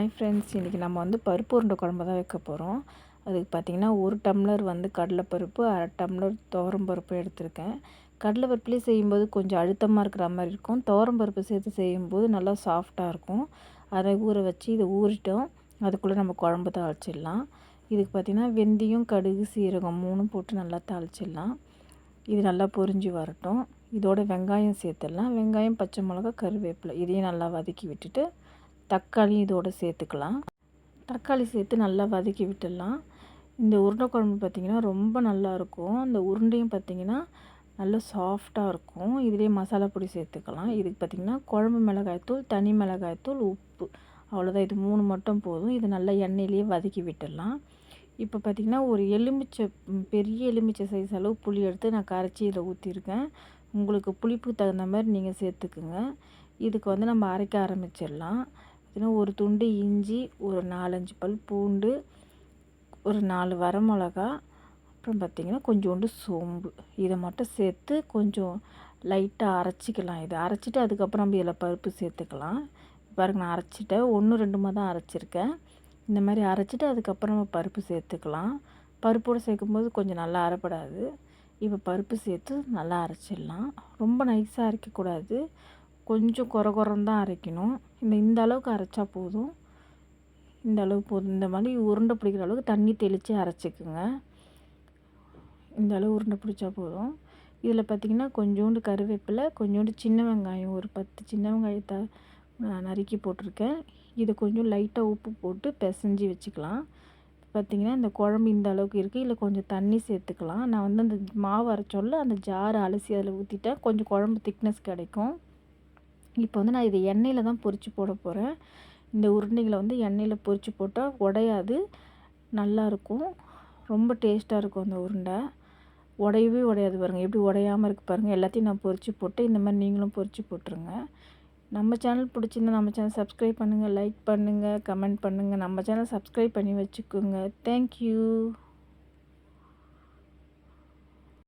Hi friends இன்றைக்கி நம்ம வந்து பருப்பு உருண்டை குழம்பு தான் வைக்க போகிறோம் அதுக்கு பார்த்திங்கன்னா ஒரு டம்ளர் வந்து கடலைப்பருப்பு அரை டம்ளர் துவரம் பருப்பு எடுத்திருக்கேன். கடலைப்பருப்புலேயே செய்யும்போது கொஞ்சம் அழுத்தமாக இருக்கிற மாதிரி இருக்கும். துவரம் பருப்பு சேர்த்து செய்யும்போது நல்லா சாஃப்டாக இருக்கும். அதை ஊற வச்சு இதை ஊறிட்டோம். அதுக்குள்ளே நம்ம குழம்பு தாளிச்சிடலாம். இதுக்கு பார்த்திங்கன்னா வெந்தயம் கடுகு சீரகம் மூணும் போட்டு நல்லா தாளிச்சிடலாம். இது நல்லா பொரிஞ்சு வரட்டும். இதோட வெங்காயம் சேர்த்துடலாம். வெங்காயம் பச்சை மிளகா கருவேப்பிலை இதையும் நல்லா வதக்கி விட்டுட்டு தக்காளி இதோடு சேர்த்துக்கலாம். தக்காளி சேர்த்து நல்லா வதக்கி விட்டுடலாம். இந்த உருண்டை குழம்பு பார்த்திங்கன்னா ரொம்ப நல்லாயிருக்கும் அந்த உருண்டையும் பார்த்திங்கன்னா நல்லா சாஃப்டாக இருக்கும். இதுலேயே மசாலா பொடி சேர்த்துக்கலாம். இதுக்கு பார்த்திங்கன்னா குழம்பு மிளகாய்த்தூள் தனி மிளகாய்த்தூள் உப்பு. அவ்வளோதான் இது மூணு மட்டும் போதும். இது நல்லா எண்ணெயிலேயே வதக்கி விட்டுடலாம். இப்போ பார்த்திங்கன்னா ஒரு எலுமிச்சை பெரிய எலுமிச்சை சைஸ் அளவு புளி எடுத்து நான் கரைச்சி இதில் ஊற்றிருக்கேன். உங்களுக்கு புளிப்புக்கு தகுந்த மாதிரி நீங்கள் சேர்த்துக்குங்க. இதுக்கு வந்து நம்ம அரைக்க ஆரம்பிச்சிடலாம். பார்த்திங்கன்னா ஒரு துண்டு இஞ்சி ஒரு நாலஞ்சு பல் பூண்டு ஒரு நாலு வரமிளகா அப்புறம் பார்த்திங்கன்னா கொஞ்சோண்டு சோம்பு. இதை மட்டும் சேர்த்து கொஞ்சம் லைட்டாக அரைச்சிக்கலாம் இதை. அரைச்சிட்டு அதுக்கப்புறம் நம்ம இதில் பருப்பு சேர்த்துக்கலாம். பாருங்க நான் அரைச்சிட்டேன். ஒன்று ரெண்டுமாக தான் அரைச்சிருக்கேன். இந்த மாதிரி அரைச்சிட்டு அதுக்கப்புறம் நம்ம பருப்பு சேர்த்துக்கலாம். பருப்போடு சேர்க்கும்போது கொஞ்சம் நல்லா அரைப்படாது. இப்போ பருப்பு சேர்த்து நல்லா அரைச்சிடலாம். ரொம்ப நைஸாக அரைக்கக்கூடாது. கொஞ்சம் குறை குறந்தான் தான் அரைக்கணும். இந்த இந்த அளவுக்கு அரைச்சா போதும். இந்த அளவுக்கு போதும். இந்த மாதிரி உருண்டை பிடிக்கிற அளவுக்கு தண்ணி தெளித்து அரைச்சிக்குங்க. இந்த அளவு உருண்டை பிடிச்சா போதும். இதில் பார்த்திங்கன்னா கொஞ்சோண்டு கருவேப்பிலை கொஞ்சோண்டு சின்ன வெங்காயம் ஒரு பத்து சின்ன வெங்காயத்தை நறுக்கி போட்டிருக்கேன். இதை கொஞ்சம் லைட்டாக உப்பு போட்டு பிசைஞ்சி வச்சுக்கலாம். பார்த்திங்கன்னா இந்த குழம்பு இந்த அளவுக்கு இருக்குது. இல்லை கொஞ்சம் தண்ணி சேர்த்துக்கலாம். நான் வந்து அந்த மாவு அரைச்சோல்ல அந்த ஜாரை அலசி அதில் ஊற்றிட்டேன் கொஞ்சம் குழம்பு திக்னஸ் கிடைக்கும். இப்போ வந்து நான் இதை எண்ணெயில் தான் பொறிச்சு போட போகிறேன் இந்த உருண்டைகளை வந்து எண்ணெயில் பொரித்து போட்டால் உடையாது நல்லாயிருக்கும். ரொம்ப டேஸ்ட்டாக இருக்கும் அந்த உருண்டை. உடையவே உடையாது பாருங்கள் எப்படி உடையாமல் இருக்குது பாருங்கள் எல்லாத்தையும் நான் பொரித்து போட்டு இந்த மாதிரி நீங்களும் பொரித்து போட்டுருங்க. நம்ம சேனல் பிடிச்சிருந்தா நம்ம சேனல் சப்ஸ்கிரைப் பண்ணுங்கள் லைக் பண்ணுங்கள் கமெண்ட் பண்ணுங்கள் நம்ம சேனல் சப்ஸ்கிரைப் பண்ணி வச்சுக்கோங்க. தேங்க்யூ.